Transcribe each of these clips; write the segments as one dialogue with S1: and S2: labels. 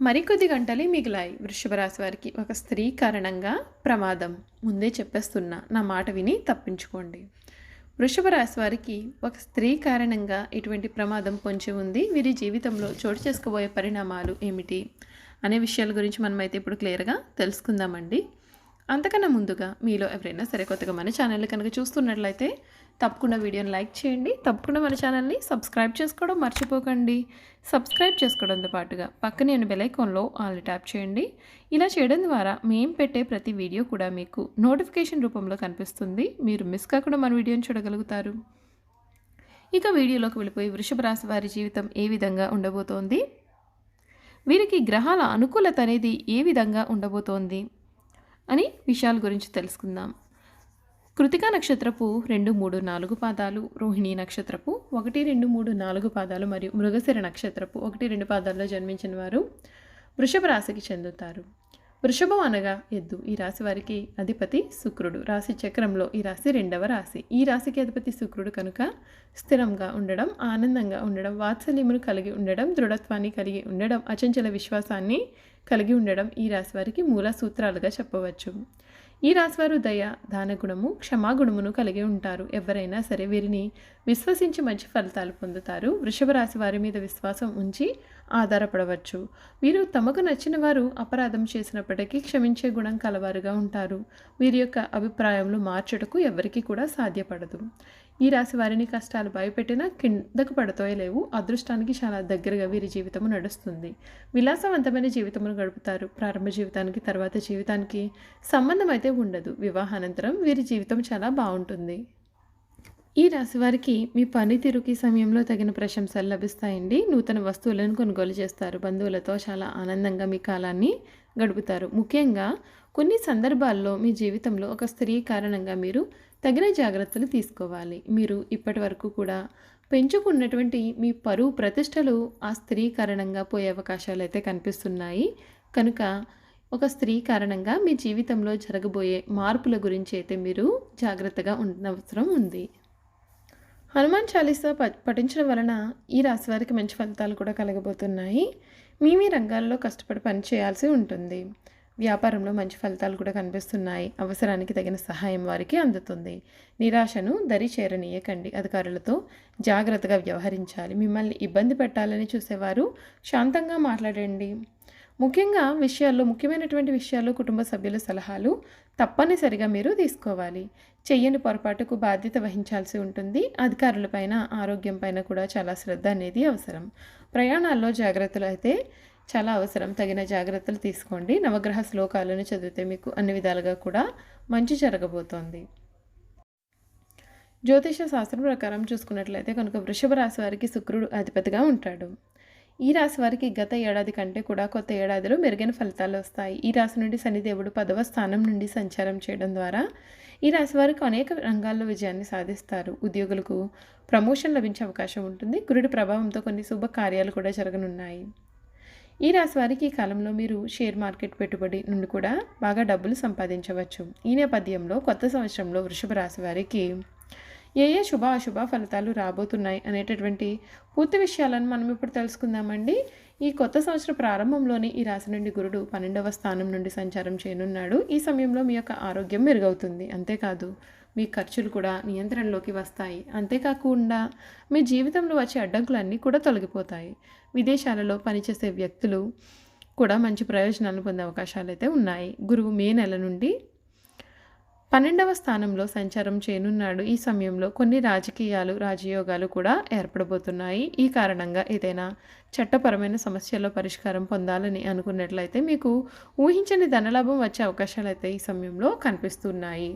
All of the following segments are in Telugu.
S1: మరికొద్ది గంటలే మిగిలాయి వృషభరాశి వారికి ఒక స్త్రీ కారణంగా ప్రమాదం. ముందే చెప్పేస్తున్నా నా మాట విని తప్పించుకోండి. వృషభ రాశి వారికి ఒక స్త్రీ కారణంగా ఇటువంటి ప్రమాదం పొంచి ఉంది. వీరి జీవితంలో చోటు చేసుకోబోయే పరిణామాలు ఏమిటి అనే విషయాల గురించి మనమైతే ఇప్పుడు క్లియర్గా తెలుసుకుందామండి. అంతకన్నా ముందుగా మీలో ఎవరైనా సరే కొత్తగా మన ఛానల్ కనుక చూస్తున్నట్లయితే తప్పకుండా వీడియోని లైక్ చేయండి. తప్పకుండా మన ఛానల్ని సబ్స్క్రైబ్ చేసుకోవడం మర్చిపోకండి. సబ్స్క్రైబ్ చేసుకోవడంతో పాటుగా పక్కనే ఉన్న బెలైకాన్లో ఆల్ని ట్యాప్ చేయండి. ఇలా చేయడం ద్వారా మేము పెట్టే ప్రతి వీడియో కూడా మీకు నోటిఫికేషన్ రూపంలో కనిపిస్తుంది. మీరు మిస్ కాకుండా మన వీడియోని చూడగలుగుతారు. ఇక వీడియోలోకి వెళ్ళిపోయి వృషభ రాశి వారి జీవితం ఏ విధంగా ఉండబోతోంది? వీరికి గ్రహాల అనుకూలత అనేది ఏ విధంగా ఉండబోతోంది? అని విషయాల గురించి తెలుసుకుందాం. కృతికా నక్షత్రపు రెండు మూడు నాలుగు పాదాలు రోహిణీ నక్షత్రపు ఒకటి రెండు మూడు నాలుగు పాదాలు మరియు మృగశిర నక్షత్రపు ఒకటి రెండు పాదాల్లో జన్మించిన వారు వృషభ రాశికి చెందుతారు. వృషభం అనగా ఎద్దు. ఈ రాశి వారికి అధిపతి శుక్రుడు. రాశి చక్రంలో ఈ రాశి రెండవ రాశి. ఈ రాశికి అధిపతి శుక్రుడు కనుక స్థిరంగా ఉండడం ఆనందంగా ఉండడం వాత్సల్యమును కలిగి ఉండడం దృఢత్వాన్ని కలిగి ఉండడం అచంచల విశ్వాసాన్ని కలిగి ఉండడం ఈ రాశి వారికి మూల సూత్రాలుగా చెప్పవచ్చు. ఈ రాశివారు దయ దానగుణము క్షమాగుణమును కలిగి ఉంటారు. ఎవరైనా సరే వీరిని విశ్వసించి మంచి ఫలితాలు పొందుతారు. వృషభ రాశి వారి మీద విశ్వాసం ఉంచి ఆధారపడవచ్చు. వీరు తమకు నచ్చిన వారు అపరాధం చేసినప్పటికీ క్షమించే గుణం కలవారుగా ఉంటారు. వీరి యొక్క అభిప్రాయంలో మార్చుటకు ఎవరికీ కూడా సాధ్యపడదు. ఈ రాశి వారిని కష్టాలు భయపెట్టినా కిందకు పడతాయో లేవు అదృష్టానికి చాలా దగ్గరగా వీరి జీవితము నడుస్తుంది. విలాసవంతమైన జీవితమును గడుపుతారు. ప్రారంభ జీవితానికి తర్వాత జీవితానికి సంబంధం అయితే ఉండదు వివాహానంతరం వీరి జీవితం చాలా బాగుంటుంది. ఈ రాశి వారికి మీ పనితీరుకి సమయంలో తగిన ప్రశంసలు లభిస్తాయండి. నూతన వస్తువులను కొనుగోలు చేస్తారు. బంధువులతో చాలా ఆనందంగా మీ కాలాన్ని గడుపుతారు. ముఖ్యంగా కొన్ని సందర్భాల్లో మీ జీవితంలో ఒక స్త్రీ కారణంగా మీరు తగిన జాగ్రత్తలు తీసుకోవాలి. మీరు ఇప్పటి వరకు కూడా పెంచుకున్నటువంటి మీ పరువు ప్రతిష్టలు ఆ స్త్రీ కారణంగా పోయే అవకాశాలు అయితే కనిపిస్తున్నాయి. కనుక ఒక స్త్రీ కారణంగా మీ జీవితంలో జరగబోయే మార్పుల గురించి అయితే మీరు జాగ్రత్తగా ఉండవసరం ఉంది. హనుమాన్ చాలీసా ప పఠించడం వలన ఈ రాశి వారికి మంచి ఫలితాలు కూడా కలగబోతున్నాయి. మీ మీ రంగాల్లో కష్టపడి పని చేయాల్సి ఉంటుంది. వ్యాపారంలో మంచి ఫలితాలు కూడా కనిపిస్తున్నాయి. అవసరానికి తగిన సహాయం వారికి అందుతుంది. నిరాశను దరి చేరనీయకండి. అధికారులతో జాగ్రత్తగా వ్యవహరించాలి. మిమ్మల్ని ఇబ్బంది పెట్టాలని చూసేవారు శాంతంగా మాట్లాడండి. ముఖ్యంగా విషయాల్లో ముఖ్యమైనటువంటి విషయాల్లో కుటుంబ సభ్యుల సలహాలు తప్పనిసరిగా మీరు తీసుకోవాలి. చెయ్యని పొరపాటుకు బాధ్యత వహించాల్సి ఉంటుంది. అధికారులపైన ఆరోగ్యం పైన కూడా చాలా శ్రద్ధ అనేది అవసరం. ప్రయాణాల్లో జాగ్రత్తలు అయితే చాలా అవసరం. తగిన జాగ్రత్తలు తీసుకోండి. నవగ్రహ శ్లోకాలను చదివితే మీకు అన్ని విధాలుగా కూడా మంచి జరగబోతోంది. జ్యోతిష శాస్త్రం ప్రకారం చూసుకున్నట్లయితే కనుక వృషభ రాశి వారికి శుక్రుడు అధిపతిగా ఉంటాడు. ఈ రాశి వారికి గత ఏడాది కంటే కూడా కొత్త ఏడాదిలో మెరుగైన ఫలితాలు వస్తాయి. ఈ రాశి నుండి శనిదేవుడు పదవ స్థానం నుండి సంచారం చేయడం ద్వారా ఈ రాశి వారికి అనేక రంగాల్లో విజయాన్ని సాధిస్తారు. ఉద్యోగులకు ప్రమోషన్ లభించే అవకాశం ఉంటుంది. గురుడి ప్రభావంతో కొన్ని శుభ కార్యాలు కూడా జరగనున్నాయి. ఈ రాశి వారికి ఈ కాలంలో మీరు షేర్ మార్కెట్ పెట్టుబడి నుండి కూడా బాగా డబ్బులు సంపాదించవచ్చు. ఈ నేపథ్యంలో కొత్త సంవత్సరంలో వృషభ రాశి వారికి ఏ ఏ శుభ అశుభ ఫలితాలు రాబోతున్నాయి అనేటటువంటి పూర్తి విషయాలను మనం ఇప్పుడు తెలుసుకుందామండి. ఈ కొత్త సంవత్సర ప్రారంభంలోనే ఈ రాశి నుండి గురుడు పన్నెండవ స్థానం నుండి సంచారం చేయనున్నాడు. ఈ సమయంలో మీ యొక్క ఆరోగ్యం మెరుగవుతుంది. అంతేకాదు మీ ఖర్చులు కూడా నియంత్రణలోకి వస్తాయి. అంతేకాకుండా మీ జీవితంలో వచ్చే అడ్డంకులన్నీ కూడా తొలగిపోతాయి. విదేశాలలో పనిచేసే వ్యక్తులు కూడా మంచి ప్రయోజనాలు పొందే అవకాశాలు అయితే ఉన్నాయి. గురువు మే నెల నుండి పన్నెండవ స్థానంలో సంచారం చేయనున్నాడు. ఈ సమయంలో కొన్ని రాజకీయాలు రాజయోగాలు కూడా ఏర్పడబోతున్నాయి. ఈ కారణంగా ఏదైనా చట్టపరమైన సమస్యల్లో పరిష్కారం పొందాలని అనుకున్నట్లయితే మీకు ఊహించని ధనలాభం వచ్చే అవకాశాలు అయితే ఈ సమయంలో కనిపిస్తున్నాయి.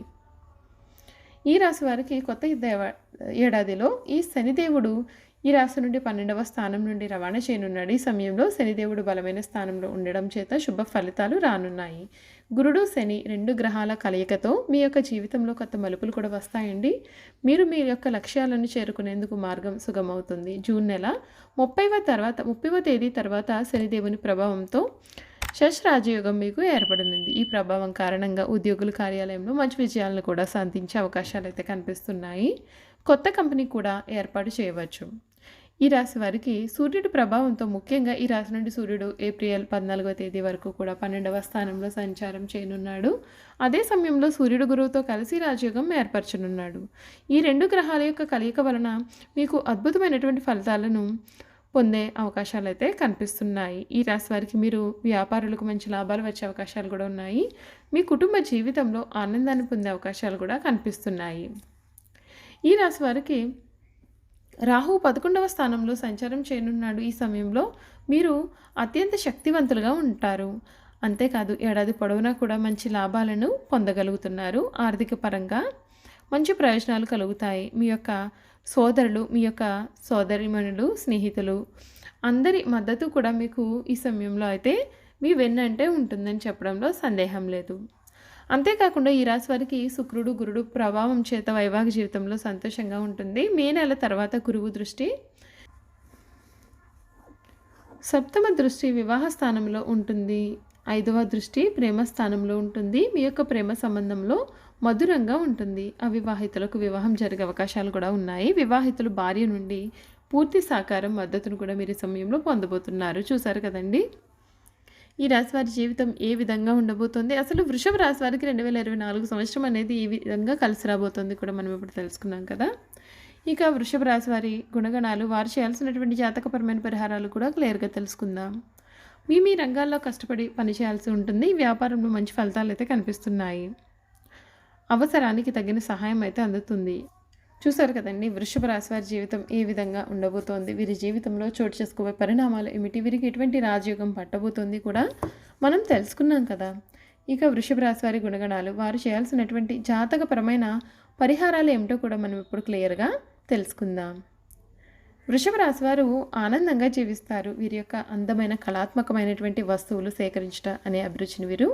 S1: ఈ రాశి వారికి కొత్త దేవ ఏడాదిలో ఈ శనిదేవుడు ఈ రాశి నుండి పన్నెండవ స్థానం నుండి రవాణా చేయనున్నాడు. ఈ సమయంలో శనిదేవుడు బలమైన స్థానంలో ఉండడం చేత శుభ ఫలితాలు రానున్నాయి. గురుడు శని రెండు గ్రహాల కలయికతో మీ యొక్క జీవితంలో కొత్త మలుపులు కూడా వస్తాయండి. మీరు మీ యొక్క లక్ష్యాలను చేరుకునేందుకు మార్గం సుగమవుతుంది. జూన్ నెల ముప్పైవ తర్వాత ముప్పైవ తేదీ తర్వాత శనిదేవుని ప్రభావంతో శశ్ రాజయోగం మీకు ఏర్పడనుంది. ఈ ప్రభావం కారణంగా ఉద్యోగుల కార్యాలయంలో మంచి విజయాలను కూడా సాధించే అవకాశాలు అయితే కనిపిస్తున్నాయి. కొత్త కంపెనీ కూడా ఏర్పాటు చేయవచ్చు. ఈ రాశి వారికి సూర్యుడి ప్రభావంతో ముఖ్యంగా ఈ రాశి నుండి సూర్యుడు ఏప్రిల్ పద్నాలుగో తేదీ వరకు కూడా పన్నెండవ స్థానంలో సంచారం చేయనున్నాడు. అదే సమయంలో సూర్యుడు గురువుతో కలిసి రాజయోగం ఏర్పరచనున్నాడు. ఈ రెండు గ్రహాల యొక్క కలయిక వలన మీకు అద్భుతమైనటువంటి ఫలితాలను పొందే అవకాశాలు అయితే కనిపిస్తున్నాయి. ఈ రాశి వారికి మీరు వ్యాపారులకు మంచి లాభాలు వచ్చే అవకాశాలు కూడా ఉన్నాయి. మీ కుటుంబ జీవితంలో ఆనందాన్ని పొందే అవకాశాలు కూడా కనిపిస్తున్నాయి. ఈ రాశి వారికి రాహు పదకొండవ స్థానంలో సంచారం చేయనున్నాడు. ఈ సమయంలో మీరు అత్యంత శక్తివంతులుగా ఉంటారు. అంతేకాదు ఏడాది పొడవునా కూడా మంచి లాభాలను పొందగలుగుతున్నారు. ఆర్థిక పరంగా మంచి ప్రయోజనాలు కలుగుతాయి. మీ యొక్క సోదరులు మీ యొక్క సోదరిమణులు స్నేహితులు అందరి మద్దతు కూడా మీకు ఈ సమయంలో అయితే మీ వెన్నంటే ఉంటుందని చెప్పడంలో సందేహం లేదు. అంతేకాకుండా ఈ రాశి వారికి శుక్రుడు గురుడు ప్రభావం చేత వైవాహిక జీవితంలో సంతోషంగా ఉంటుంది. మే నెల తర్వాత గురువు దృష్టి సప్తమ దృష్టి వివాహ స్థానంలో ఉంటుంది. ఐదవ దృష్టి ప్రేమ స్థానంలో ఉంటుంది. మీ యొక్క ప్రేమ సంబంధంలో మధురంగా ఉంటుంది. అవివాహితులకు వివాహం జరిగే అవకాశాలు కూడా ఉన్నాయి. వివాహితులు భార్య నుండి పూర్తి సహకారం మద్దతును కూడా మీరు సమయంలో పొందబోతున్నారు. చూసారు కదండి? ఈ రాశివారి జీవితం ఏ విధంగా ఉండబోతోంది? అసలు వృషభ రాశివారికి రెండు వేల ఇరవై నాలుగు సంవత్సరం అనేది ఈ విధంగా కలిసి రాబోతుంది కూడా మనం ఇప్పుడు తెలుసుకున్నాం కదా? ఇక వృషభ రాశివారి గుణగణాలు వారు చేయాల్సినటువంటి జాతకపరమైన పరిహారాలు కూడా క్లియర్గా తెలుసుకుందాం. మీ మీ రంగాల్లో కష్టపడి పనిచేయాల్సి ఉంటుంది. వ్యాపారంలో మంచి ఫలితాలు అయితే కనిపిస్తున్నాయి. అవసరానికి తగిన సహాయం అయితే అందుతుంది. చూసారు కదండి వృషభ రాశి వారి జీవితం ఏ విధంగా ఉండబోతోంది? వీరి జీవితంలో చోటు చేసుకోబోయే పరిణామాలు ఏమిటి? వీరికి ఎటువంటి రాజయోగం పట్టబోతోంది కూడా మనం తెలుసుకున్నాం కదా. ఇక వృషభ రాశి వారి గుణగణాలు వారు చేయాల్సినటువంటి జాతకపరమైన పరిహారాలు ఏమిటో కూడా మనం ఇప్పుడు క్లియర్గా తెలుసుకుందాం. వృషభ రాశి వారు ఆనందంగా జీవిస్తారు. వీరి యొక్క అందమైన కళాత్మకమైనటువంటి వస్తువులు సేకరించట అనే అభిరుచిని వీరు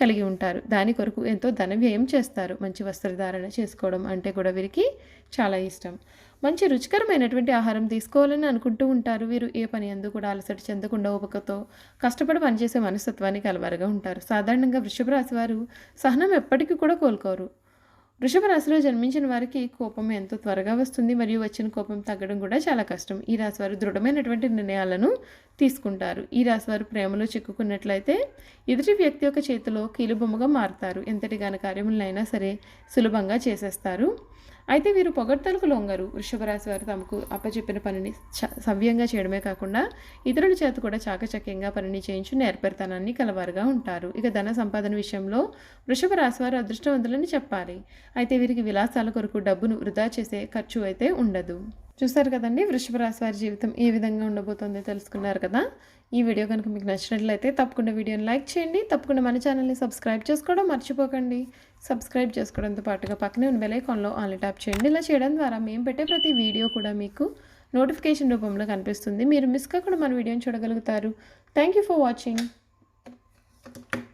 S1: కలిగి ఉంటారు. దాని కొరకు ఎంతో ధన వ్యయం చేస్తారు. మంచి వస్త్రధారణ చేసుకోవడం అంటే కూడా వీరికి చాలా ఇష్టం. మంచి రుచికరమైనటువంటి ఆహారం తీసుకోవాలని అనుకుంటూ ఉంటారు. వీరు ఏ పని అందు కూడా అలసట చెందకుండా ఓపికతో కష్టపడి పనిచేసే మనస్తత్వానికి అలవారుగా ఉంటారు. సాధారణంగా వృషభ రాశి వారు సహనం ఎప్పటికీ కూడా కోలుకోరు వృషభ రాశిలో జన్మించిన వారికి కోపం ఎంతో త్వరగా వస్తుంది మరియు వచ్చిన కోపం తగ్గడం కూడా చాలా కష్టం. ఈ రాశి వారు దృఢమైనటువంటి నిర్ణయాలను తీసుకుంటారు. ఈ రాశివారు ప్రేమలో చిక్కుకున్నట్లయితే ఎదుటి వ్యక్తి యొక్క చేతిలో కీలుబొమ్మగా మారుతారు. ఎంతటి గాన కార్యములైనా సరే సులభంగా చేసేస్తారు. అయితే వీరు పొగడ్తలకు లొంగరు. వృషభ రాశి వారు తమకు అప్పచెప్పిన పనిని చ- సవ్యంగా చేయడమే కాకుండా ఇతరుల చేత కూడా చాకచక్యంగా పనిని చేయించు నేర్పరితనాన్ని కలవారుగా ఉంటారు. ఇక ధన సంపాదన విషయంలో వృషభ రాశి వారు అదృష్టవంతులని చెప్పాలి. అయితే వీరికి విలాసాల కొరకు డబ్బును వృధా చేసే ఖర్చు అయితే ఉండదు. చూసారు కదండి వృషభ రాశి వారి జీవితం ఏ విధంగా ఉండబోతుందో తెలుసుకున్నారు కదా? ఈ వీడియో కనుక మీకు నచ్చినట్లయితే తప్పకుండా వీడియోని లైక్ చేయండి తప్పకుండా మన ఛానల్ని సబ్స్క్రైబ్ చేసుకోవడం మర్చిపోకండి. సబ్స్క్రైబ్ చేసుకోవడంతో పాటుగా పక్కనే ఉన్న బెలైకాన్లో ఐకాన్లో ట్యాప్ చేయండి. ఇలా చేయడం ద్వారా మేము పెట్టే ప్రతి వీడియో కూడా మీకు నోటిఫికేషన్ రూపంలో కనిపిస్తుంది. మీరు మిస్ కాకుండా మన వీడియోని చూడగలుగుతారు. Thank you for watching.